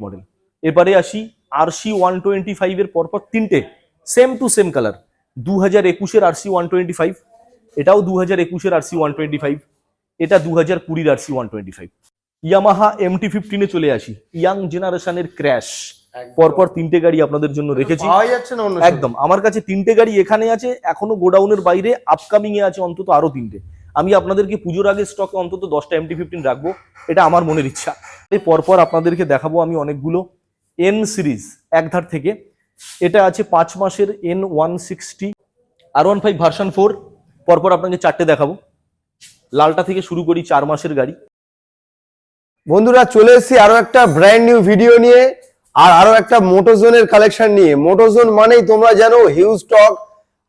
Model এবারে আসি R C one twenty ফাইভের পরপর তিনটে সেম টু সেম কালার দু হাজার একুশের R C one twenty five এটাও দু হাজার একুশের আরসি ওয়ান টোয়েন্টি ফাইভ এটা দু হাজার কুড়ির RC one twenty five Yamaha M T ফিফটিনে চলে আসি ইয়াং জেনারেশনের ক্র্যাশ পরপর তিনটে গাড়ি আপনাদের জন্য রেখেছি। না একদম আমার কাছে তিনটে গাড়ি এখানে আছে এখনও গোডাউনের বাইরে আপকামিং এ আছে অন্তত আরও তিনটে। আমি আপনাদেরকে পুজোর আগে স্টকে অন্তত দশটা এমটি ফিফটিন রাখব, এটা আমার মনের ইচ্ছা। এই পরপর আপনাদেরকে দেখাবো আমি অনেকগুলো এন সিরিজ একধার থেকে। এটা আছে পাঁচ মাসের N one sixty R one five version four পরপর আপনাকে চারটে দেখাবো। লালটা থেকে শুরু করি চার মাসের গাড়ি। বন্ধুরা, চলে এসেছি আরও একটা ব্র্যান্ড নিউ ভিডিও নিয়ে আর আরও একটা মোটোজোনের কালেকশন নিয়ে। মোটোজোন মানেই তোমরা জানো হিউজ স্টক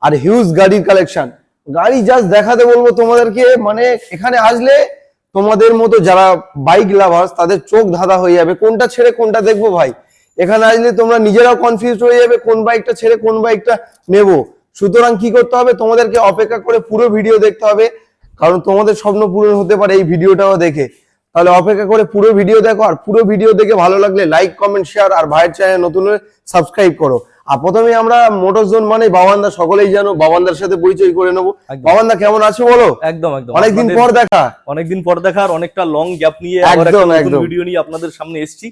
আর হিউজ গাড়ির কালেকশন গাড়ি জাস্ট দেখাতে বলব তোমাদেরকে। মানে এখানে আসলে তোমাদের মতো যারা বাইক লাভার্স তাদের চোখ ধাঁধা হয়ে যাবে। কোনটা ছেড়ে কোনটা দেখব ভাই? এখানে আসলে তোমরা নিজেরাও কনফিউজ হয়ে যাবে, কোন বাইকটা ছেড়ে কোন বাইকটা নেব। সুতরাং কি করতে হবে? তোমাদেরকে অপেক্ষা করে পুরো ভিডিও দেখতে হবে। কারণ তোমাদের স্বপ্ন পূরণ হতে পারে এই ভিডিওটাও দেখে। তাহলে অপেক্ষা করে পুরো ভিডিও দেখো। আর পুরো ভিডিও দেখে ভালো লাগলে লাইক কমেন্ট শেয়ার আর ভাইয়ের চ্যানেল নতুন সাবস্ক্রাইব করো। আর প্রথমে আমরা মোটর জোন মানে বাবান্দা সকলেই জানো বাবান্দার সাথে পরিচয় করে নেব। বাবান্দা কেমন আছো বলো? একদম একদম। অনেকদিন পর দেখা। অনেকদিন পর দেখা আর অনেকটা লং গ্যাপ নিয়ে একদম, ভিডিও নিয়ে আপনাদের সামনে এসেছি।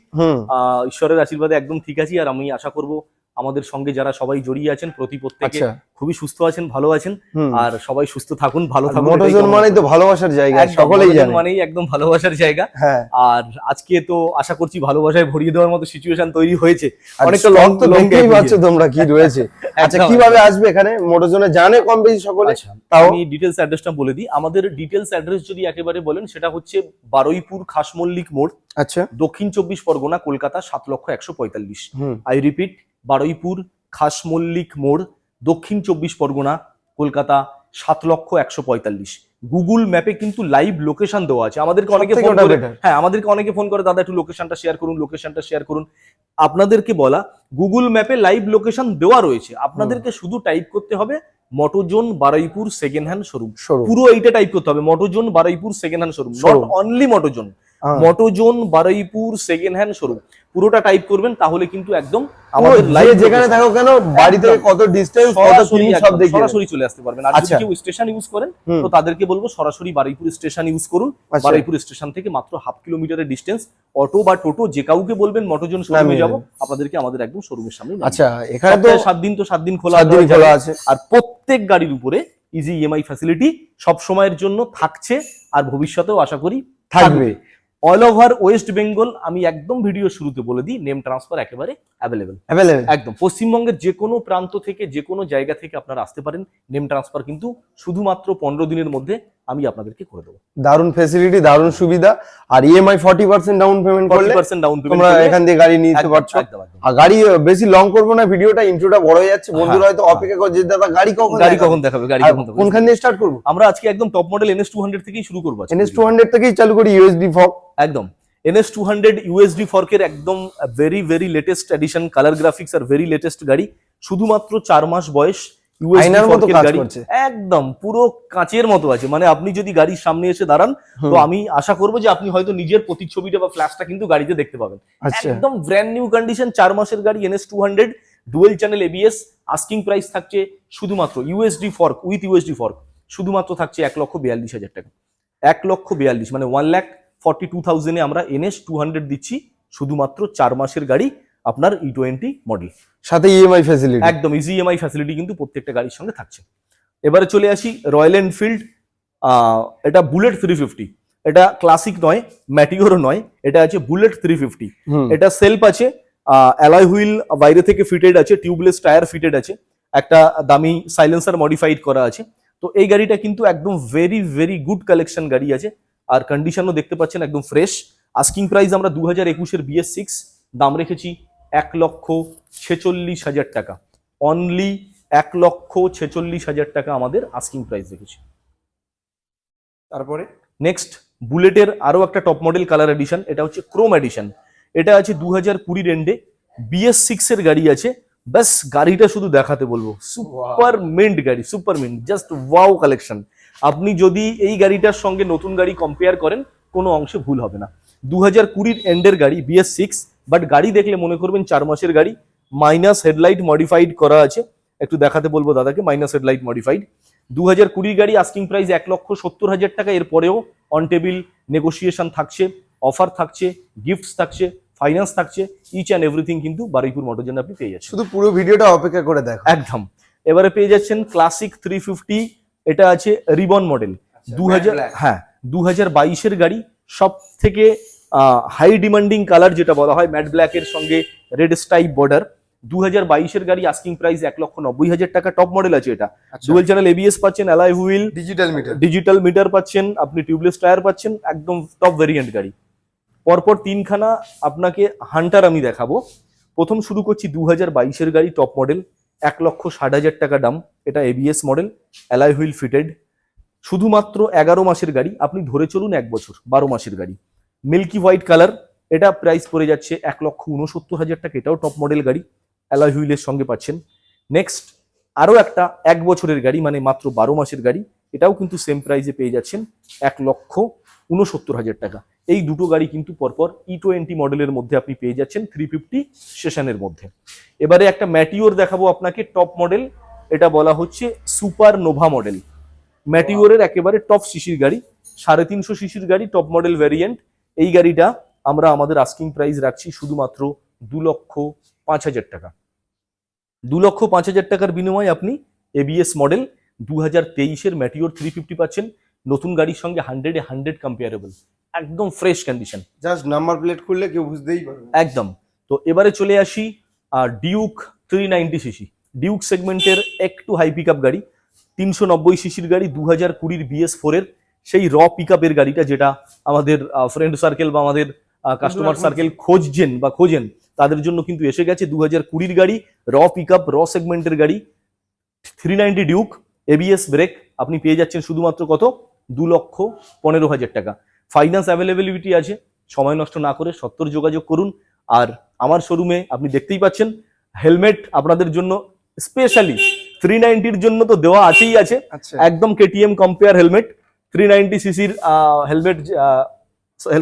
আহ, ঈশ্বরের আশীর্বাদে একদম ঠিক আছি আর আমি আশা করব আমাদের সঙ্গে যারা সবাই জড়িয়ে আছেন প্রতি প্রত্যেকে আচ্ছা। খুবই সুস্থ আছেন ভালো আছেন আর সবাই সুস্থ থাকুন ভালো থাকুন মোটর এটাই জোন কামনা মানেই তো ভালোবাসার জায়গা সকলেই জানে। মানেই একদম ভালোবাসার জায়গা। হ্যাঁ। আর আজকে তো আশা করছি ভালোবাসায় ভরিয়ে দেওয়ার মতো সিচুয়েশন তৈরি হয়েছে। অনেকটা অনেকটা লং তো দেখতেই পাচ্ছ তোমরা কি রয়েছে। আচ্ছা কীভাবে আসবে এখানে? মোটর জোনে কম বেশি সকলে আচ্ছা আমি ডিটেলস অ্যাড্রেসটা বলে দিই। আমাদের ডিটেলস অ্যাড্রেস যদি একেবারে বলেন সেটা হচ্ছে বারুইপুর খাসমল্লিক মোড় আচ্ছা। দক্ষিণ চব্বিশ পরগনা কলকাতা সাত লক্ষ একশো পঁয়তাল্লিশ। আই রিপিট বারুইপুর খাসমল্লিক মোড় দক্ষিণ চব্বিশ পরগনা কলকাতা সাত লক্ষ একশো পঁয়তাল্লিশ। গুগল ম্যাপে কিন্তু লাইভ লোকেশন দেওয়া আছে। আমাদেরকে অনেকে ফোন করে হ্যাঁ আমাদেরকে অনেকে ফোন করে দাদা একটু লোকেশনটা শেয়ার করুন লোকেশনটা শেয়ার করুন। আপনাদেরকে বলা গুগল ম্যাপে লাইভ লোকেশন দেওয়া রয়েছে। আপনাদেরকে শুধু টাইপ করতে হবে Motozone Baruipur second hand showroom পুরো এইটা টাইপ করতে হবে Motozone Baruipur second hand showroom not. Only Motozone. Motozone Baruipur second hand showroom পুরোটা টাইপ করবেন তাহলে কিন্তু একদম আমাদের লাইভ যেখানে থাকো কেন বাড়ি থেকে কত ডিস্টেন্স কত সব দেখে সরাসরি চলে আসতে পারবেন। আর যদি আচ্ছা। কেউ স্টেশন ইউজ করেন তো তাদেরকে বলব সরাসরি বারুইপুর স্টেশন ইউজ করুন। আচ্ছা। বারুইপুর স্টেশন থেকে মাত্র হাফ কিলোমিটারের ডিস্টেন্স অটো বা টোটো যে কাউকে বলবেন মটোজন শোরুমে যাব আপনাদেরকে আমাদের একদম শোরুমের সামনে আচ্ছা এখানে তো সাত দিন তো সাত দিন খোলা খোলা আছে। আর প্রত্যেক গাড়ির উপরে ইজি ইএমআই ফ্যাসিলিটি সব সময়ের জন্য থাকছে আর ভবিষ্যতেও আশা করি থাকবে। অল ওভার ওয়েস্ট বেঙ্গল আমি একদম ভিডিও শুরুতে বলে দিই নেম ট্রান্সফার একেবারে অ্যাভেলেবেল অ্যাভেলেবেল একদম। পশ্চিমবঙ্গের যে কোনো প্রান্ত থেকে যে কোনো জায়গা থেকে আপনারা আসতে পারেন। নেম ট্রান্সফার কিন্তু শুধুমাত্র পনেরো দিনের মধ্যে আমি আপনাদেরকে করে দেবো। দারুণ ফেসিলিটি দারুণ সুবিধা। আর EMI forty percent down payment করলে পার্সেন্ট ডাউন তোমরা এখান দিয়ে গাড়ি নিতে পারছ। আর গাড়ি বেশি লং করব না ভিডিওটা ইন্ট্রোটা বড় হয়ে যাচ্ছে। বন্ধুরা হয়তো হ্যাঁ। অপেক্ষা করছে দাদা গাড়ি কখন গাড়ি কখন দেখাবে? গাড়ি কখন দেখাবে? কোনখান দিয়ে স্টার্ট করব? আমরা আজকে একদম top model NS two hundred থেকেই শুরু করব এনএস টু হান্ড্রেড থেকেই চালু করি ইউএসডি ফক একদম। এনএস টু হান্ড্রেড ইউএসডি ফর্কের একদম very very latest edition colour graphics আর ভেরি লেটেস্ট গাড়ি। শুধুমাত্র চার মাস বয়স ফর্কের গাড়ি। একদম পুরো কাঁচের মতো আছে। মানে আপনি যদি গাড়ির সামনে এসে দাঁড়ান তো আমি আশা করব যে আপনি হয়তো নিজের প্রতিচ্ছবিটা বা ফ্ল্যাশটা কিন্তু গাড়িতে দেখতে পাবেন। আচ্ছা। একদম ব্র্যান্ড নিউ কন্ডিশন চার মাসের গাড়ি NS two hundred dual channel ABS asking price থাকছে শুধুমাত্র USD fork with USD fork শুধুমাত্র থাকছে এক লক্ষ বিয়াল্লিশ হাজার টাকা। এক লক্ষ বিয়াল্লিশ মানে ওয়ান লাখ ফর্টি টু থাউজেন্ডে আমরা এনএস টু হান্ড্রেড দিচ্ছি শুধুমাত্র চার মাসের গাড়ি আপনার ই টোয়েন্টি মডেল সাথে E ইএমআই ফ্যাসিলিটি একদম ইজি এমআই ফ্যাসিলিটি কিন্তু প্রত্যেকটা গাড়ির সঙ্গে থাকছে। এবারে চলে আসি রয়্যাল এনফিল্ড এটা বুলেট থ্রি ফিফটি এটা ক্লাসিক নয় ম্যাটিওরও নয় এটা আছে বুলেট থ্রি ফিফটি এটা সেলফ আছে অ্যালয় হুইল বাইরে থেকে ফিটেড আছে টিউবলেস টায়ার ফিটেড আছে একটা দামি সাইলেন্সার মডিফাইড করা আছে। তো এই গাড়িটা কিন্তু একদম ভেরি ভেরি গুড কালেকশন গাড়ি আছে। আর কন্ডিশনও দেখতে পাচ্ছেন একদম ফ্রেশ আস্কিং প্রাইস আমরা দু হাজার একুশের বিএস সিক্স দাম রেখেছি এক লক্ষ ছেচল্লিশ হাজার টাকা। অনলি এক লক্ষ ছেচল্লিশ হাজার টাকা আমাদের আস্কিং প্রাইস রেখেছি। তারপরে? নেক্সট বুলেটের আরও একটা টপ মডেল কালার এডিশন এটা হচ্ছে ক্রোম এডিশন এটা আছে দু হাজার কুড়ির এন্ডে বিএস সিক্স এর গাড়ি আছে। ব্যাস গাড়িটা শুধু দেখাতে বলব। সুপার মিন্ট গাড়ি super mint just wow collection আপনি যদি এই গাড়িটার সঙ্গে নতুন গাড়ি কম্পেয়ার করেন কোনো অংশে ভুল হবে না। দু হাজার কুড়ির এন্ডের গাড়ি বিএস সিক্স বাট গাড়ি দেখলে মনে করবেন চার মাসের গাড়ি মাইনাস হেডলাইট মডিফাইড করা আছে। একটু দেখাতে বলব দাদাকে মাইনাস হেডলাইট মডিফাইড দু হাজার কুড়ির গাড়ি আস্কিং প্রাইস এক লক্ষ সত্তর হাজার টাকা এরপরেও অন টেবিল নেগোসিয়েশন থাকছে অফার থাকছে গিফটস থাকছে ফাইন্যান্স থাকছে ইচ অ্যান্ড এভরিথিং কিন্তু বারুইপুর মোটরজেন আপনি পেয়ে যাচ্ছেন। শুধু পুরো ভিডিওটা অপেক্ষা করে দেখো। একদম। এবারে পেয়ে যাচ্ছেন ক্লাসিক থ্রি ফিফটি এটা আছে রিবন মডেল দু হাজার হ্যাঁ দু হাজার বাইশের গাড়ি সব থেকে হাই ডিমান্ডিং কালার যেটা বলা হয় ম্যাট ব্ল্যাকের সঙ্গে রেড স্টাইপ বর্ডার দু হাজার বাইশের গাড়ি আস্কিং প্রাইস এক লক্ষ নব্বই হাজার টাকা। টপ মডেল আছে এটা। ডুয়েল চ্যানেল এবিএস পাচ্ছেন alloy wheel digital meter digital meter পাচ্ছেন আপনি টিউবলেস টায়ার পাচ্ছেন একদম টপ ভেরিয়েন্ট গাড়ি। পরপর তিনখানা আপনাকে হান্টার আমি দেখাবো। প্রথম শুরু করছি দু হাজার বাইশের গাড়ি টপ মডেল এক লক্ষ ষাট হাজার টাকা দাম। এটা ABS model alloy wheel fitted শুধুমাত্র এগারো মাসের গাড়ি, আপনি ধরে চলুন এক বছর, বারো মাসের গাড়ি। মিল্কি হোয়াইট কালার এটা প্রাইস পড়ে যাচ্ছে এক লক্ষ উনসত্তর হাজার টাকা, এটাও টপ মডেল গাড়ি অ্যালাই হুইলের সঙ্গে পাচ্ছেন। নেক্সট আরও একটা এক বছরের গাড়ি মানে মাত্র বারো মাসের গাড়ি, এটাও কিন্তু সেম প্রাইসে পেয়ে যাচ্ছেন এক লক্ষ উনসত্তর হাজার টাকা। এই দুটো গাড়ি কিন্তু পরপর ই টোয়েন্টি মডেলের মধ্যে আপনি পেয়ে যাচ্ছেন থ্রি ফিফটি সেশনের মধ্যে। এবারে একটা ম্যাটিওর দেখাবো আপনাকে টপ মডেল এটা বলা হচ্ছে সুপার নোভা মডেল। ম্যাটিওরের একেবারে টপ সিসির গাড়ি সাড়ে তিনশো সিসির গাড়ি টপ মডেল ভ্যারিয়েন্ট এই গাড়িটা আমরা আমাদের আস্কিং প্রাইস রাখছি শুধুমাত্র দু লক্ষ পাঁচ হাজার টাকা। দু লক্ষ পাঁচ হাজার টাকার বিনিময়ে আপনি এবিএস মডেল দু হাজার তেইশের ম্যাটিওর থ্রি ফিফটি পাচ্ছেন। নতুন গাড়ির সঙ্গে হান্ড্রেডে হান্ড্রেড কম্পেয়ারেবল একদম fresh condition just number plate খুললে কেউ বুঝতেই পারবে একদম। তো এবারে চলে আসি Duke three ninety CC Duke সেগমেন্টের একটু হাই পিক গাড়ি তিনশো নব্বই সিসির গাড়ি দু হাজার কুড়ির বিএস ফোরের সেই র পিক গাড়িটা যেটা আমাদের ফ্রেন্ড সার্কেল বা আমাদের কাস্টমার সার্কেল খোঁজছেন বা খোঁজেন তাদের জন্য কিন্তু এসে গেছে দু হাজার কুড়ির গাড়ি র পিক র সেগমেন্টের গাড়ি three ninety Duke ABS brake আপনি পেয়ে যাচ্ছেন শুধুমাত্র কত? দু লক্ষ পনেরো হাজার টাকা। ফাইন্যান্স অ্যাভেলেবিলিটি আছে সময় নষ্ট না করে সত্তর যোগাযোগ করুন। আর আমার শোরুমে আপনি দেখতেই পাচ্ছেন হেলমেট আপনাদের জন্য স্পেশালি থ্রি নাইনটির জন্য তো দেওয়া আছেই আছে। আচ্ছা। একদম KTM compare helmet three ninety সিসির হেলমেট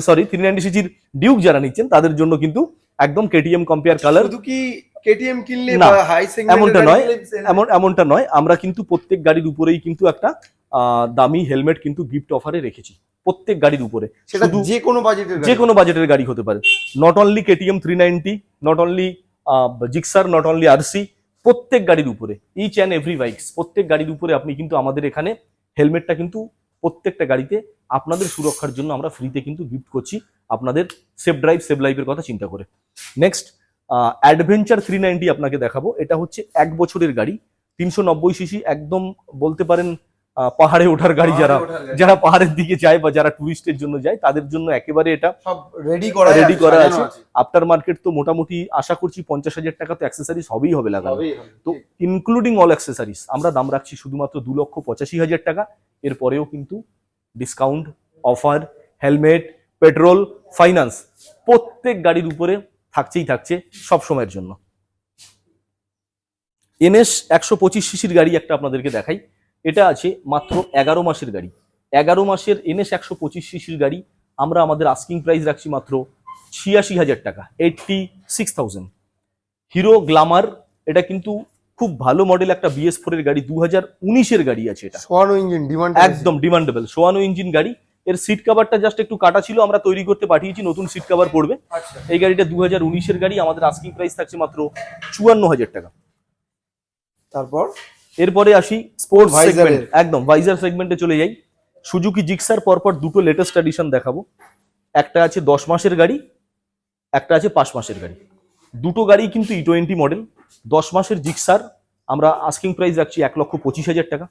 সরি থ্রি নাইনটি সিসির ডিউক যারা নিচ্ছেন তাদের জন্য কিন্তু একদম কেটিএম কম্পেয়ার কালার শুধু কি কেটিএম কিনলে বা হাই এমনটা নয়, এমন এমনটা নয়। আমরা কিন্তু প্রত্যেক গাড়ির উপরেই কিন্তু একটা আহ, দামি হেলমেট কিন্তু গিফট অফারে রেখেছি। প্রত্যেক গাড়ির উপরে। সেটা যে কোনো বাজেটের যে কোনো বাজেটের গাড়ি হতে পারে। Not only KTM three ninety not only Gixxer not only RC প্রত্যেক গাড়ির উপরে ইচ অ্যান্ড এভরি বাইকস প্রত্যেক গাড়ির উপরে আপনি কিন্তু আমাদের এখানে হেলমেটটা কিন্তু প্রত্যেকটা গাড়িতে আপনাদের সুরক্ষার জন্য আমরা ফ্রিতে কিন্তু গিফট করছি আপনাদের সেফ ড্রাইভ সেফ লাইফের কথা চিন্তা করে। নেক্সট অ্যাডভেঞ্চার থ্রি নাইনটি আপনাকে দেখাবো। এটা হচ্ছে এক বছরের গাড়ি, তিনশো নব্বই সিসি একদম বলতে পারেন পাহাড়ে ওঠার গাড়ি যারা যারা পাহাড়ের দিকে যায় বা যারা টুরিস্টের জন্য যায় তাদের জন্য একেবারে এটা সব রেডি করা রেডি করা আছে। আফটার মার্কেট তো মোটামুটি আশা করছি পঞ্চাশ হাজার টাকা তো অ্যাক্সেসারিজ হবেই হবে লাগানো। তো ইনক্লুডিং অল অ্যাক্সেসারিজ আমরা দাম রাখছি শুধুমাত্র দু লক্ষ পঁচাশি হাজার টাকা। এরপরেও কিন্তু discount offer helmet petrol finance প্রত্যেক গাড়ির উপরে থাকছেই থাকছে সব সময়ের জন্য। এনএস একশো পঁচিশ সিসির গাড়ি একটা আপনাদেরকে দেখাই। এটা আছে মাত্র এগারো মাসের গাড়ি। এগারো মাসের এনএস একশো পঁচিশ সিসির গাড়ি আমরা আমাদের আস্কিং প্রাইস রাখছি মাত্র ছিয়াশি হাজার টাকা eighty six thousand Hero Glamour এটা কিন্তু খুব ভালো মডেল একটা বিএস ফোর এর গাড়ি দু হাজার উনিশের গাড়ি আছে এটা। সোয়ানো ইঞ্জিন ডিমান্ড একদম ডিমান্ডেবল সোয়ানো ইঞ্জিন গাড়ি। এর সিট কাভারটা জাস্ট একটু কাটা ছিল আমরা তৈরি করতে পাঠিয়েছি নতুন সিট কভার পড়বে। আচ্ছা। এই গাড়িটা দু হাজার উনিশের গাড়ি আমাদের আস্কিং প্রাইস থাকছে মাত্র চুয়ান্ন হাজার টাকা। তারপর? এরপরে আসি স্পোর্টস সেগমেন্ট একদম ভাইজার সেগমেন্টে চলে যাই। সুজুকি জিক্সার পরপর দুটো লেটেস্ট এডিশন দেখাবো। একটা আছে দশ মাসের গাড়ি একটা আছে পাঁচ মাসের গাড়ি। দুটো গাড়ি কিন্তু ই টোয়েন্টি মডেল দশ মাসের জিক্সার আমরা আস্কিং প্রাইস রাখছি এক লক্ষ পঁচিশ হাজার টাকা।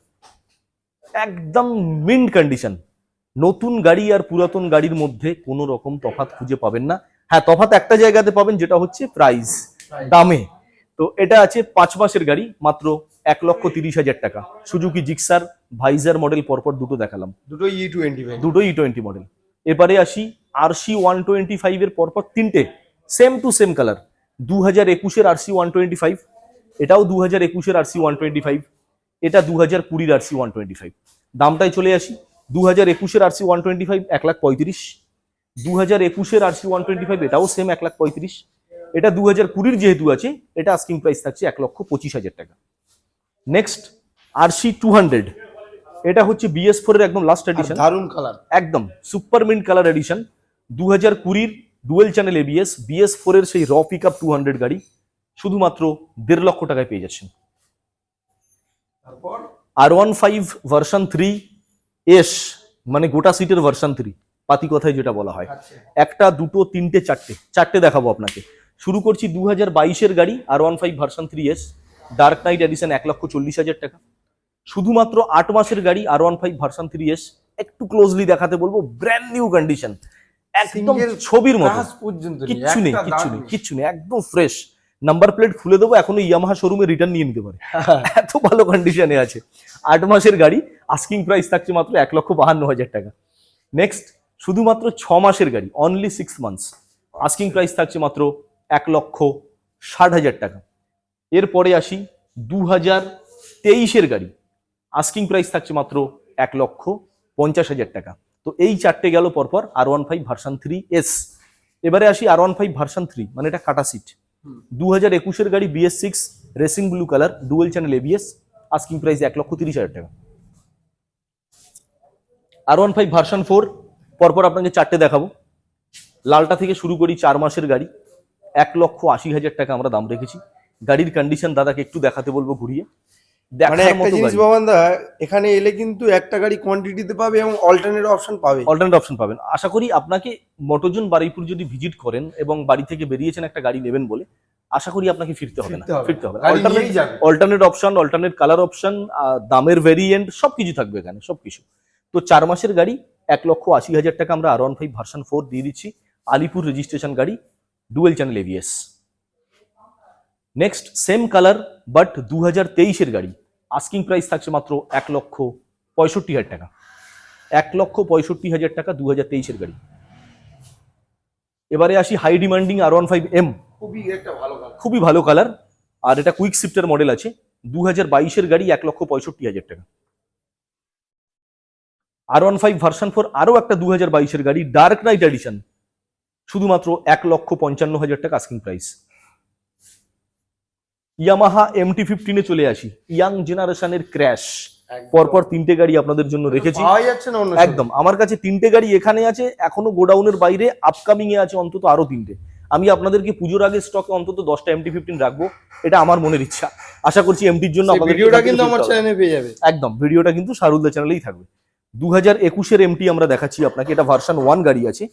একদম মিন্ট কন্ডিশন নতুন গাড়ি আর পুরাতন গাড়ির মধ্যে কোনো রকম তফাৎ খুঁজে পাবেন না। হ্যাঁ তফাৎ একটা জায়গাতে পাবেন যেটা হচ্ছে প্রাইস দামে। তো এটা আছে পাঁচ মাসের গাড়ি মাত্র এক লক্ষ তিরিশ হাজার টাকা। সুজুকি জিক্সার ভাইজার মডেল পরপর দুটো দেখালাম। দুটো ই টোয়েন্টি দুটোই ই টোয়েন্টি মডেল এবারে আসি আরসি ওয়ান টোয়েন্টি ফাইভ এর পরপর তিনটে সেম টু সেম কালার দু হাজার একুশের আরসি ওয়ান টোয়েন্টি ফাইভ এটাও দু হাজার একুশের আরসি ওয়ান টোয়েন্টি ফাইভ এটা দু হাজার কুড়ির আরসি ওয়ান টোয়েন্টি ফাইভ দামটাই চলে আসি দু হাজার একুশের আরসি ওয়ান টোয়েন্টি ফাইভ এক লাখ পঁয়ত্রিশ দু হাজার একুশের আরসি ওয়ান টোয়েন্টি ফাইভ এটাও সেম এক লাখ পঁয়ত্রিশ এটা দু হাজার কুড়ির যেহেতু আছে এটা আস্কিং প্রাইস থাকছে এক লক্ষ পঁচিশ হাজার টাকা। নেক্সট আরসি টু হান্ড্রেড এটা হচ্ছে বিএস ফোর এর একদম লাস্ট এডিশন দারুণ কালার একদম সুপার মিন্ট কালার এডিশন দু হাজার কুড়ির dual channel ABS BS four এর সেই র পিক আপ টু হান্ড্রেড গাড়ি শুধুমাত্র দেড় লক্ষ টাকায় পেয়ে যাচ্ছেন। তারপর? R one five version three S মানে গোটা সিটের ভার্সন থ্রি পাতি কথায় যেটা বলা হয়। আচ্ছা। একটা দুটো তিনটে চারটে চারটে দেখাবো আপনাকে। শুরু করছি দু হাজার বাইশের গাড়ি R one five version three S dark knight edition এক লক্ষ চল্লিশ হাজার টাকা। শুধুমাত্র আট মাসের গাড়ি R one five version three S একটু ক্লোজলি দেখাতে বলব ব্র্যান্ড নিউ কন্ডিশন একদম ছবির মতো। কিচ্ছু নেই কিচ্ছু নেই কিচ্ছু নেই একদম ফ্রেশ নাম্বার প্লেট খুলে দেবো এখনও ইয়ামাহা শোরুমে রিটার্ন নিয়ে নিতে পারে। এত ভালো কন্ডিশনে আছে। আট মাসের গাড়ি আস্কিং প্রাইস থাকছে মাত্র এক লক্ষ বাহান্ন হাজার টাকা। নেক্সট শুধুমাত্র ছ মাসের গাড়ি only six months asking price থাকছে মাত্র এক লক্ষ ষাট হাজার টাকা। এরপরে আসি দু হাজার তেইশের গাড়ি। আস্কিং প্রাইস থাকছে মাত্র এক লক্ষ পঞ্চাশ হাজার টাকা। তো এই চারটে গেল পরপর R one five version three S এবারে আসি R one five version three মানে এটা কাটা সিট দু হাজার একুশের গাড়ি BS six racing blue colour dual channel ABS asking price এক লক্ষ তিরিশ হাজার টাকা। R one five version four পরপর আপনাকে চারটে দেখাবো। লালটা থেকে শুরু করি চার মাসের গাড়ি এক লক্ষ আশি হাজার টাকা আমরা দাম রেখেছি। গাড়ির কন্ডিশন দাদাকে একটু দেখাতে বলব ঘুরিয়ে। মানে একটা জিনিস গাড়ি। দা এখানে এলে কিন্তু একটা গাড়ি কোয়ান্টিটিতে পাবে এবং অল্টারনেট অপশন পাবে। অল্টারনেট অপশন পাবেন। আশা করি আপনাকে মটোজন বারুইপুর যদি ভিজিট করেন এবং বাড়ি থেকে বেরিয়েছেন একটা গাড়ি নেবেন বলে আশা করি আপনাকে ফিরতে হবে না। ফিরতে হবে। Alternate option alternate colour option দামের ভেরিয়েন্ট সবকিছু থাকবে এখানে সবকিছু। তো চার মাসের গাড়ি এক লক্ষ আশি হাজার টাকা আমরা R one five version four দিয়ে দিচ্ছি। আলিপুর রেজিস্ট্রেশন গাড়ি dual channel ABS next same colour but দু হাজার তেইশের গাড়ি। আস্কিং প্রাইস থাকছে মাত্র এক লক্ষ পঁয়ষট্টি হাজার টাকা। এক লক্ষ পঁয়ষট্টি হাজার টাকা দু হাজার তেইশের গাড়ি। এবারে আসি high demanding R one five M খুবই একটা ভালো কালার খুবই ভালো কালার আর এটা কুইক শিফটের মডেল আছে। দু হাজার বাইশের গাড়ি এক লক্ষ পঁয়ষট্টি হাজার টাকা। আর ওয়ান ফাইভ ভার্সন ফোর আরও একটা দু হাজার বাইশের গাড়ি ডার্ক নাইট এডিশন শুধুমাত্র এক লক্ষ পঞ্চান্ন হাজার টাকা আস্কিং প্রাইস ইয়ামাহা এমটি ফিফটিনে চলে আসি। ইয়াং জেনারেশনের ক্র্যাশ পরপর তিনটে গাড়ি আপনাদের জন্য রেখেছি। না একদম। আমার কাছে তিনটে গাড়ি এখানে আছে এখনও গোডাউনের বাইরে আপকামিং এ আছে অন্তত আরও তিনটে। আমি আপনাদেরকে পুজোর আগে স্টকে অন্তত দশটা এমটি ফিফটিন রাখব এটা আমার মনের ইচ্ছা। আশা করছি এমটির জন্য ভিডিওটা কিন্তু আমার চ্যানেলে পেয়ে যাবে। একদম। ভিডিওটা কিন্তু শারুলদা চ্যানেলেই থাকবে। দু হাজার একুশের এমটি আমরা দেখাচ্ছি আপনাকে। এটা ভার্সন ওয়ান গাড়ি আছে।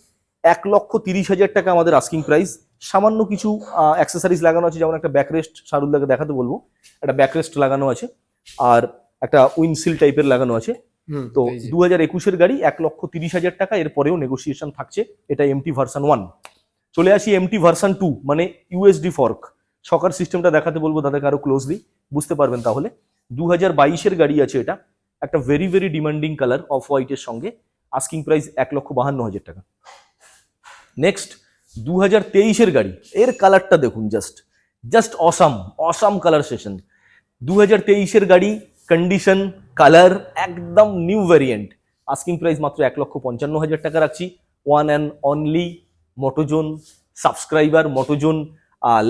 এক লক্ষ তিরিশ হাজার টাকা আমাদের আস্কিং প্রাইস সামান্য কিছু অ্যাক্সেসারিজ লাগানো আছে যেমন একটা ব্যাকরেস্ট শারুলদাকে দেখাতে বলব। একটা ব্যাকরেস্ট লাগানো আছে আর একটা উইন্ডসিল টাইপের লাগানো আছে। তো দু হাজার একুশের গাড়ি এক লক্ষ তিরিশ হাজার টাকা এরপরেও নেগোসিয়েশন থাকছে। এটা এমটি ভার্সান ওয়ান চলে আসি এমটি ভার্সান টু মানে ইউএসডি ফর্ক সকার সিস্টেমটা দেখাতে বলব তাদেরকে আরও ক্লোজলি বুঝতে পারবেন তাহলে। দু হাজার বাইশের গাড়ি আছে এটা একটা very very demanding colour of হোয়াইটের সঙ্গে আস্কিং প্রাইস এক লক্ষ বাহান্ন হাজার টাকা। নেক্সট দু হাজার তেইশের গাড়ি। এর কালারটা দেখুন just just awesome awesome colour session দু হাজার তেইশের গাড়ি কন্ডিশন কালার একদম নিউ ভ্যারিয়েন্ট আস্কিং প্রাইস মাত্র এক লক্ষ পঞ্চান্ন হাজার টাকা রাখছি। One and only Motozone subscriber Motozone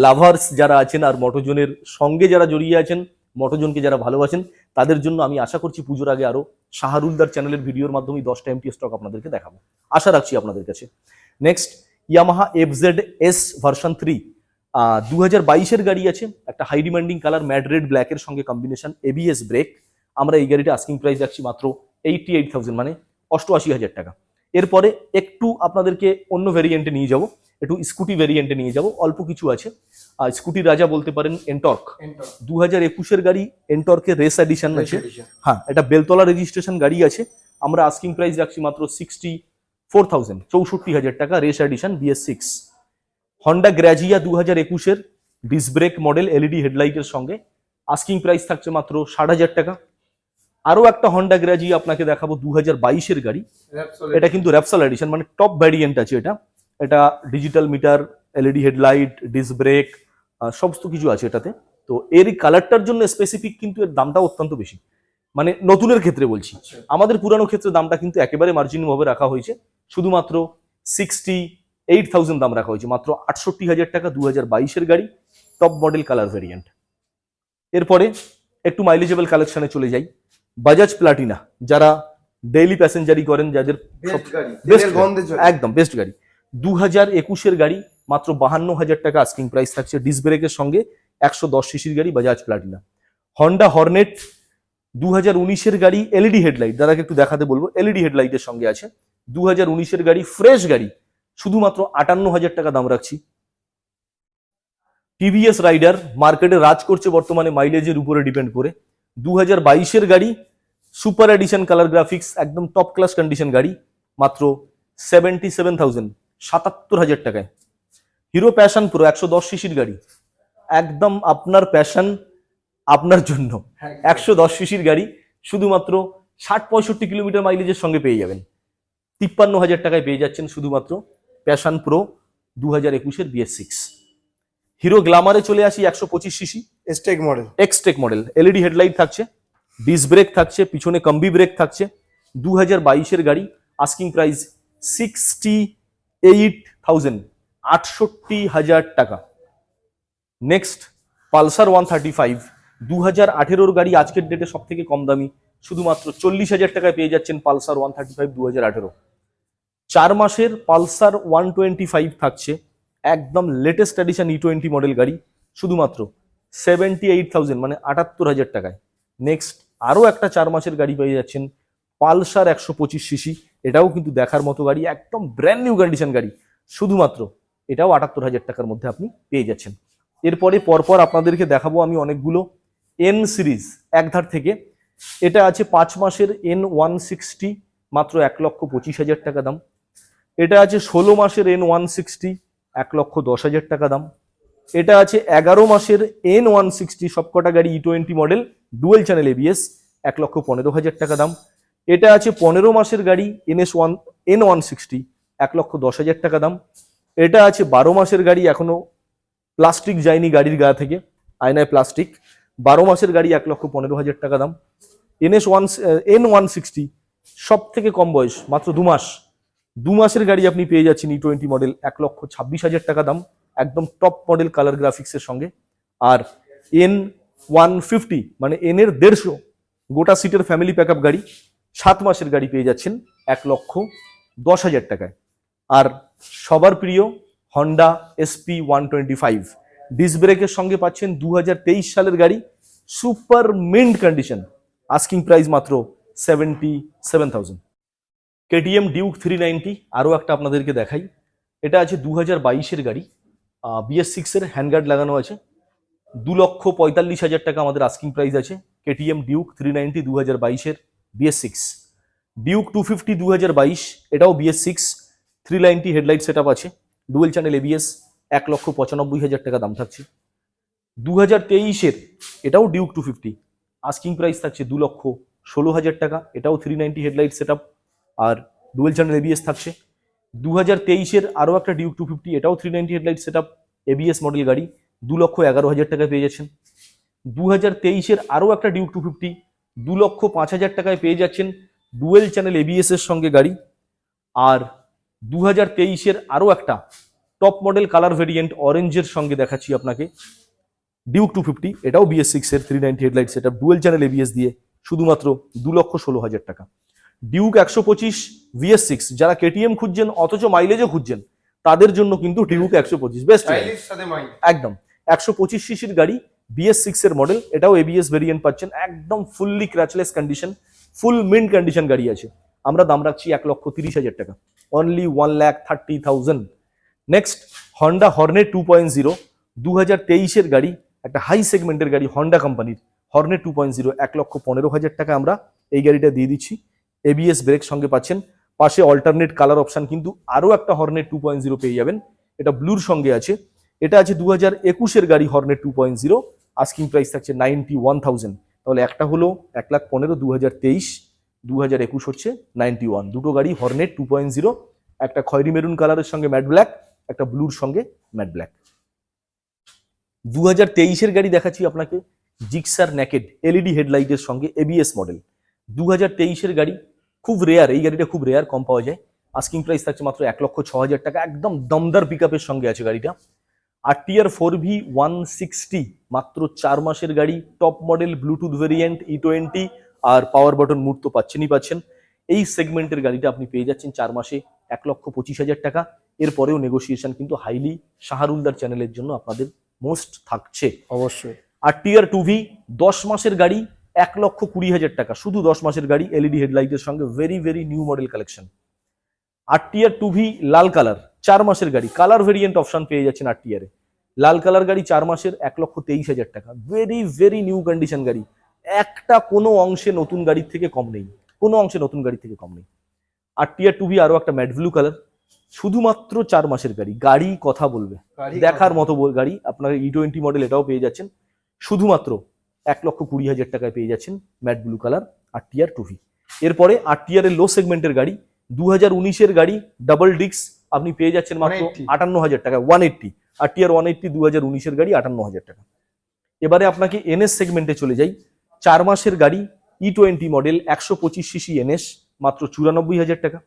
lovers যারা আছেন আর মোটোজোনের সঙ্গে যারা জড়িয়ে আছেন মোটোজোনকে যারা ভালোবাসেন, তাদের জন্য আমি আশা করছি পুজোর আগে আরও শাহরুলদার চ্যানেলের ভিডিওর মাধ্যমে দশটা এমটি স্টক আপনাদেরকে দেখাবো। আশা রাখছি আপনাদের কাছে। Next Yamaha FZ S version three দু হাজার বাইশের গাড়ি আছে একটা high demanding colour matte red ব্ল্যাকের সঙ্গে কম্বিনেশন এবিএস ব্রেক আমরা এই গাড়িটা আস্কিং প্রাইস রাখছি মাত্র এইটটি এইট থাউজেন্ড মানে অষ্টআশি হাজার টাকা। এরপরে একটু আপনাদেরকে অন্য ভেরিয়েন্টে নিয়ে যাব একটু স্কুটি ভেরিয়েন্টে নিয়ে যাব অল্প কিছু আছে। আর স্কুটি রাজা বলতে পারেন এন্টর্ক দু হাজার একুশের গাড়ি এন্টর্কের রেস এডিশন আছে। হ্যাঁ এটা বেলতলা রেজিস্ট্রেশন গাড়ি আছে। আমরা আস্কিং প্রাইস রাখছি মাত্র সিক্সটি ফোর থাউজেন্ড চৌষট্টি হাজার টাকা race edition BS six Honda Grazia দু হাজার একুশের ডিস ব্রেক মডেল এলইডি হেডলাইটের সঙ্গে। আস্কিং প্রাইস থাকছে মাত্র ষাট হাজার টাকা। আরও একটা হন্ডা গ্র্যাজিয়া আপনাকে দেখাবো দু হাজার বাইশের গাড়ি। এটা কিন্তু র্যাপসাল এডিশন মানে টপ ভ্যারিয়েন্ট আছে এটা। এটা digital meter LED headlight disc brake সমস্ত কিছু আছে এটাতে। তো এর কালারটার জন্য স্পেসিফিক কিন্তু এর দামটা অত্যন্ত বেশি। মানে নতুনের ক্ষেত্রে বলছি। আমাদের পুরানো ক্ষেত্রে দামটা কিন্তু একেবারে মার্জিন ভাবে রাখা হয়েছে। শুধুমাত্র সিক্সটি এইট থাউজেন্ড দাম রাখা হয়েছে। মাত্র আটষট্টি হাজার টাকা দু হাজার বাইশের গাড়ি টপ মডেল কালার ভেরিয়েন্ট এরপরে একটু মাইলেজেবল কালেকশনে চলে যাই। বাজাজ প্লাটিনা যারা ডেইলি প্যাসেঞ্জারি করেন যাদের বেস্ট একদম বেস্ট গাড়ি। দু হাজার একুশের গাড়ি মাত্র বাহান্ন হাজার টাকা আস্কিং প্রাইস থাকছে ডিস ব্রেকের সঙ্গে। একশো দশ সিসির গাড়ি বাজাজ প্লাটিনা হন্ডা হর্নেট দু হাজার উনিশের গাড়ি এলইডি হেডলাইট। দাদাকে একটু দেখাতে বলব। এলইডি হেডলাইটের সঙ্গে আছে। দু হাজার উনিশের গাড়ি ফ্রেশ গাড়ি। শুধুমাত্র আটান্ন হাজার টাকা দাম রাখছি। টিভিএস রাইডার মার্কেটে রাজ করছে বর্তমানে মাইলেজের উপরে ডিপেন্ড করে। দু হাজার বাইশের গাড়ি সুপার এডিশন কালার গ্রাফিক্স, একদম টপ ক্লাস কন্ডিশন গাড়ি, মাত্র সেভেন্টি সেভেন থাউজেন্ড সাতাত্তর হাজার টাকায়। হিরো প্যাশন প্রো একশো দশ সিসির গাড়ি। একদম আপনার প্যাশন আপনার জন্য। একশো দশ সিসির গাড়ি শুধুমাত্র ষাট পঁয়ষট্টি কিলোমিটার মাইলেজের সঙ্গে পেয়ে যাবেন। তিপ্পান্ন হাজার টাকায় পেয়ে যাচ্ছেন শুধুমাত্র প্যাশন প্রো দু হাজার একুশের বিএস সিক্স হিরো গ্লামারে চলে আসি একশো পঁচিশ cc. Stake model Xtec model LED headlight থাকছে ডিস ব্রেক থাকছে পিছনে কম্বি ব্রেক থাকছে। দু হাজার বাইশের গাড়ি asking price sixty eight thousand আটষট্টি হাজার টাকা। Next Pulsar one thirty five দু হাজার আঠেরোর গাড়ি আজকের ডেটে সব থেকে কম দামি, শুধুমাত্র চল্লিশ হাজার টাকায় পেয়ে যাচ্ছেন পালসার ওয়ান থার্টি ফাইভ দু হাজার আঠেরো। চার মাসের পালসার ওয়ান টোয়েন্টি ফাইভ থাকছে, একদম latest edition E twenty model গাড়ি, শুধুমাত্র সেভেন্টি এইট থাউজেন্ড মানে আটাত্তর হাজার টাকায়। নেক্সট আরও একটা চার মাসের গাড়ি পেয়ে যাচ্ছেন পালসার একশো পঁচিশ সিসি, এটাও কিন্তু দেখার মতো গাড়ি, একদম ব্র্যান্ড নিউ কন্ডিশন গাড়ি, শুধুমাত্র এটাও আটাত্তর হাজার টাকার মধ্যে আপনি পেয়ে যাচ্ছেন। এরপরে পরপর আপনাদেরকে দেখাবো আমি অনেকগুলো। এন সিরিজ একধার থেকে। এটা আছে পাঁচ মাসের এন ওয়ান সিক্সটি মাত্র এক লক্ষ পঁচিশ হাজার টাকা দাম। এটা আছে ষোলো মাসের এন ওয়ান সিক্সটি এক লক্ষ দশ হাজার টাকা দাম। এটা আছে এগারো মাসের এন ওয়ান সিক্সটি সবকটা গাড়ি E twenty model dual channel ABS এক লক্ষ পনেরো হাজার টাকা দাম। এটা আছে পনেরো মাসের গাড়ি NS one N one sixty এক লক্ষ দশ হাজার টাকা দাম। এটা আছে বারো মাসের গাড়ি এখনও প্লাস্টিক যায়নি গাড়ির গা থেকে, আয়নায় প্লাস্টিক বারো মাসের গাড়ি এক লক্ষ পনেরো হাজার টাকা দাম। NS one N one sixty সব থেকে কম বয়স, মাত্র দু মাস। দু মাসের গাড়ি আপনি পেয়ে যাচ্ছেন ই টোয়েন্টি মডেল এক লক্ষ ছাব্বিশ হাজার টাকা দাম, একদম টপ মডেল কালার গ্রাফিক্সের সঙ্গে। আর এন ওয়ান ফিফটি মানে এন এর দেড়শো, গোটা সিটের ফ্যামিলি প্যাক আপ গাড়ি, সাত মাসের গাড়ি পেয়ে যাচ্ছেন এক লক্ষ দশ হাজার টাকায়। আর সবার প্রিয় Honda SP one twenty five disc ব্রেকের সঙ্গে পাচ্ছেন দু হাজার তেইশ সালের গাড়ি super mint condition asking price মাত্র seventy seven thousand KTM Duke three ninety আরও একটা আপনাদেরকে দেখাই। এটা আছে দু হাজার বাইশের গাড়ি বিএস সিক্সের হ্যান্ডগার্ড লাগানো আছে। দু লক্ষ পঁয়তাল্লিশ হাজার টাকা আমাদের আস্কিং প্রাইস আছে। কেটিএম ডিউক থ্রি নাইনটি দু হাজার বাইশের BS six Duke two fifty দু হাজার বাইশ, এটাও BS six three ninety headlight set আছে। ডুয়েল চ্যানেল এবিএস এক লক্ষ পঁচানব্বই হাজার টাকা দাম থাকছে। দু হাজার তেইশের এটাও Duke two fifty asking price থাকছে দু লক্ষ ষোলো হাজার টাকা, এটাও থ্রি নাইনটি হেডলাইট সেট আর ডুয়েল চ্যানেল এবিএস থাকছে। দু হাজার তেইশের আরও একটা ডিউক টু ফিফটি এটাও three ninety headlight set ABS model গাড়ি। দু লক্ষ এগারো হাজার টাকায় পেয়ে যাচ্ছেন। দু হাজার তেইশের আরও একটা ডিউক টু ফিফটি দু লক্ষ পাঁচ হাজার টাকায় পেয়ে যাচ্ছেন ডুয়েল চ্যানেল এবিএস এর সঙ্গে গাড়ি। আর দু হাজার তেইশের আরও একটা টপ মডেল কালার ভেরিয়েন্ট অরেঞ্জের সঙ্গে দেখাচ্ছি আপনাকে। ডিউক টু ফিফটি এটাও বিএস সিক্স এর থ্রি নাইনটি হেডলাইট সেটা ডুয়েল চ্যানেল এবিএস দিয়ে শুধুমাত্র দু লক্ষ ষোলো হাজার টাকা। ডিউক একশো পঁচিশ ভিএস সিক্স যারা কেটিএম খুঁজছেন অথচ মাইলেজও খুঁজছেন তাদের জন্য কিন্তু ডিউক একশো পঁচিশ বেস্ট একদম। একশো পঁচিশ সিসির গাড়ি বিএস সিক্স এর মডেল এটাও এবিএস ভেরিয়েন্ট পাচ্ছেন একদম fully scratchless condition full mint condition গাড়ি আছে। আমরা দাম রাখছি এক লক্ষ তিরিশ হাজার টাকা। Only one lakh thirty thousand next Honda Hornet two point zero দু হাজার তেইশের গাড়ি, একটা হাই সেগমেন্টের গাড়ি হন্ডা কোম্পানির হর্নেট টু পয়েন্ট জিরো এক লক্ষ পনেরো হাজার টাকা আমরা এই গাড়িটা দিয়ে দিচ্ছি। এবিএস ব্রেক সঙ্গে পাচ্ছেন। পাশে অল্টারনেট কালার অপশান কিন্তু আরও একটা হর্নেট টু পয়েন্ট জিরো পেয়ে যাবেন। এটা ব্লুর সঙ্গে আছে। এটা আছে দু হাজার একুশের গাড়ি Hornet two point zero asking price থাকছে নাইনটি ওয়ান থাউজেন্ড তাহলে একটা হলো এক লাখ পনেরো দু হাজার তেইশ দু হাজার একুশ হচ্ছে নাইনটি ওয়ান দুটো গাড়ি হর্নেট টু পয়েন্ট জিরো একটা খয়েরি মেরুন কালারের সঙ্গে ম্যাট ব্ল্যাক একটা ব্লুর সঙ্গে ম্যাট ব্ল্যাক। দু হাজার তেইশের গাড়ি দেখাচ্ছি আপনাকে, জিক্সার ন্যাকেড এলইডি হেডলাইটের সঙ্গে এবিএস মডেল। দু হাজার তেইশের গাড়ি, খুব রেয়ার এই গাড়িটা খুব রেয়ার কম পাওয়া যায়। আস্কিং প্রাইস থাকছে মাত্র এক লক্ষ ছ হাজার টাকা, একদম দমদার পিক সঙ্গে আছে গাড়িটা। R TR four V one sixty, মাত্র চার মাসের গাড়ি top model Bluetooth variant E twenty আর পাওয়ার বাটন মুড তো পাচ্ছেনই পাচ্ছেন। এই সেগমেন্টের গাড়িটা আপনি পেয়ে যাচ্ছেন চার মাসে এক লক্ষ পঁচিশ হাজার টাকা। এরপরেও নেগোসিয়েশন কিন্তু হাইলি শাহরুলদার চ্যানেলের জন্য আপনাদের মোস্ট থাকছে। অবশ্যই। আর টিয়ার টু ভি দশ মাসের গাড়ি এক লক্ষ কুড়ি হাজার টাকা। শুধু দশ মাসের গাড়ি এলইডি হেডলাইটের সঙ্গে very very new model collection R TR two V লাল কালার চার মাসের গাড়ি। কালার ভেরিয়েন্ট অপশন পেয়ে যাচ্ছেন আর টিয়ারে লাল কালার গাড়ি চার মাসের এক লক্ষ তেইশ হাজার টাকা। ভেরি ভেরি নিউ কন্ডিশন গাড়ি। একটা কোনো অংশে নতুন গাড়ির থেকে কম নেই। কোনো অংশে নতুন গাড়ি থেকে কম নেই। আর টিয়ার টু ভি আরও একটা ম্যাট ব্লু কালার শুধুমাত্র চার মাসের গাড়ি গাড়ি কথা বলবে। দেখার মতো গাড়ি আপনার ই টোয়েন্টি মডেল এটাও পেয়ে যাচ্ছেন। শুধুমাত্র এক লক্ষ কুড়ি হাজার টাকায় পেয়ে যাচ্ছেন matte blue colour R TR two V এরপরে আর টিআর এর লো সেগমেন্টের গাড়ি দু হাজার উনিশের গাড়ি ডাবল ডিক্স আপনি পেয়ে যাচ্ছেন মাত্র আটান্ন হাজার টাকা one eighty R TR one eighty দু হাজার উনিশের গাড়ি আটান্ন হাজার টাকা। এবারে আপনাকে এনএস সেগমেন্টে চলে যাই। চার মাসের গাড়ি ই টোয়েন্টি মডেল একশো পঁচিশ সিসি এনএস মাত্র চুরানব্বই হাজার টাকা।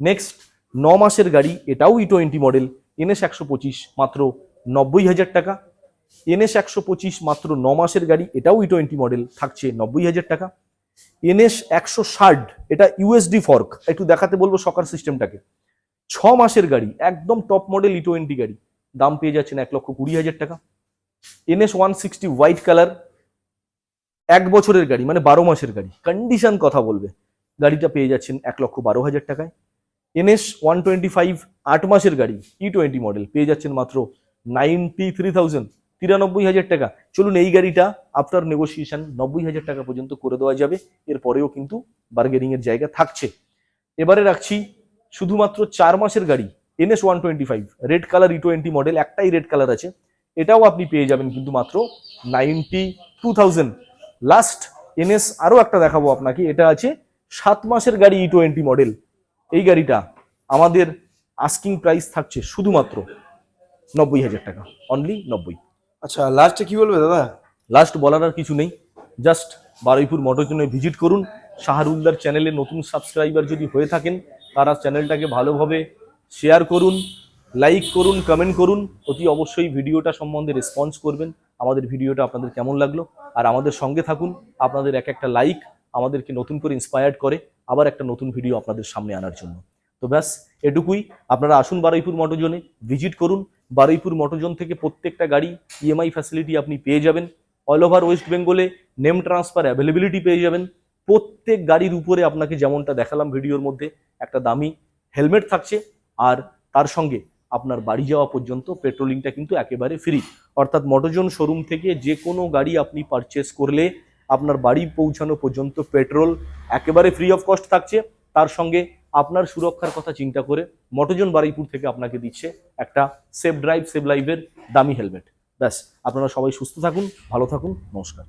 নেক্সট ন মাসের গাড়ি, এটাও ই টোয়েন্টি মডেল এনএস একশো পঁচিশ মাত্র নব্বই হাজার টাকা। এনএস একশো পঁচিশ মাত্র ন মাসের গাড়ি, এটাও ই টোয়েন্টি মডেল থাকছে নব্বই হাজার টাকা। এনএস একশো ষাট, এটা ইউএসডি ফর্ক একটু দেখাতে বলব সকার সিস্টেমটাকে ছ মাসের গাড়ি, একদম টপ মডেল ই টোয়েন্টি গাড়ি, দাম পেয়ে যাচ্ছেন এক লক্ষ কুড়ি হাজার টাকা। NS one sixty white colour এক বছরের গাড়ি মানে বারো মাসের গাড়ি। কন্ডিশন কথা বলবে, গাড়িটা পেয়ে যাচ্ছেন এক লক্ষ বারো হাজার টাকায়। এনএস ওয়ান টোয়েন্টি ফাইভ আট মাসের গাড়ি ই টোয়েন্টি মডেল পেয়ে যাচ্ছেন মাত্র নাইনটি থ্রি থাউজেন্ড তিরানব্বই হাজার টাকা। চলুন এই গাড়িটা আফটার নেগোসিয়েশন নব্বই হাজার টাকা পর্যন্ত করে দেওয়া যাবে। এরপরেও কিন্তু বার্গেনিং এর জায়গা থাকছে। এবারে রাখছি শুধুমাত্র চার মাসের গাড়ি NS one twenty five red colour E twenty model একটাই রেড কালার আছে। এটাও আপনি পেয়ে যাবেন কিন্তু মাত্র ninety two thousand last NS আরও একটা দেখাবো আপনাকে, এটা আছে সাত মাসের গাড়ি ই টোয়েন্টি মডেল এই গাড়িটা আমাদের আস্কিং প্রাইস থাকছে শুধুমাত্র নব্বই হাজার টাকা অনলি নব্বই। আচ্ছা লাস্টে কি বলবে দাদা? লাস্ট বলার আর কিছু নেই। জাস্ট বারুইপুর মোটর জন্য ভিজিট করুন। শাহরুলদার চ্যানেলে নতুন সাবস্ক্রাইবার যদি হয়ে থাকেন তারা চ্যানেলটাকে ভালোভাবে শেয়ার করুন লাইক করুন কমেন্ট করুন। অতি অবশ্যই ভিডিওটা সম্বন্ধে রেসপন্স করবেন। আমাদের ভিডিওটা আপনাদের কেমন লাগল? আর আমাদের সঙ্গে থাকুন। আপনাদের এক একটা লাইক আমাদেরকে নতুন করে ইন্সপায়ার্ড করে। আবার একটা নতুন ভিডিও আপনাদের সামনে আনার জন্য। তো ব্যাস, এটুকুই। আপনারা আসুন বারুইপুর মোটরজোনে ভিজিট করুন। বারুইপুর মোটরজোন থেকে প্রত্যেকটা গাড়ি ইএমআই ফ্যাসিলিটি আপনি পেয়ে যাবেন। অল ওভার ওয়েস্ট বেঙ্গলে নেম ট্রান্সফার অ্যাভেলেবিলিটি পেয়ে যাবেন। প্রত্যেক গাড়ির উপরে আপনাকে যেমনটা দেখালাম ভিডিওর মধ্যে, একটা দামি হেলমেট থাকছে। আর তার সঙ্গে আপনার বাড়ি যাওয়া পর্যন্ত পেট্রোলিংটা কিন্তু একেবারে ফ্রি অর্থাৎ মটোজন শোরুম থেকে যে কোনো গাড়ি আপনি পারচেস করলে আপনার বাড়ি পৌঁছানো পর্যন্ত পেট্রোল একেবারে ফ্রি অফ কস্ট থাকছে। তার সঙ্গে আপনার সুরক্ষার কথা চিন্তা করে মটোজন বারুইপুর থেকে আপনাকে দিচ্ছে একটা সেফ ড্রাইভ সেভ লাইভের দামি হেলমেট ব্যাস, আপনারা সবাই সুস্থ থাকুন, ভালো থাকুন, নমস্কার।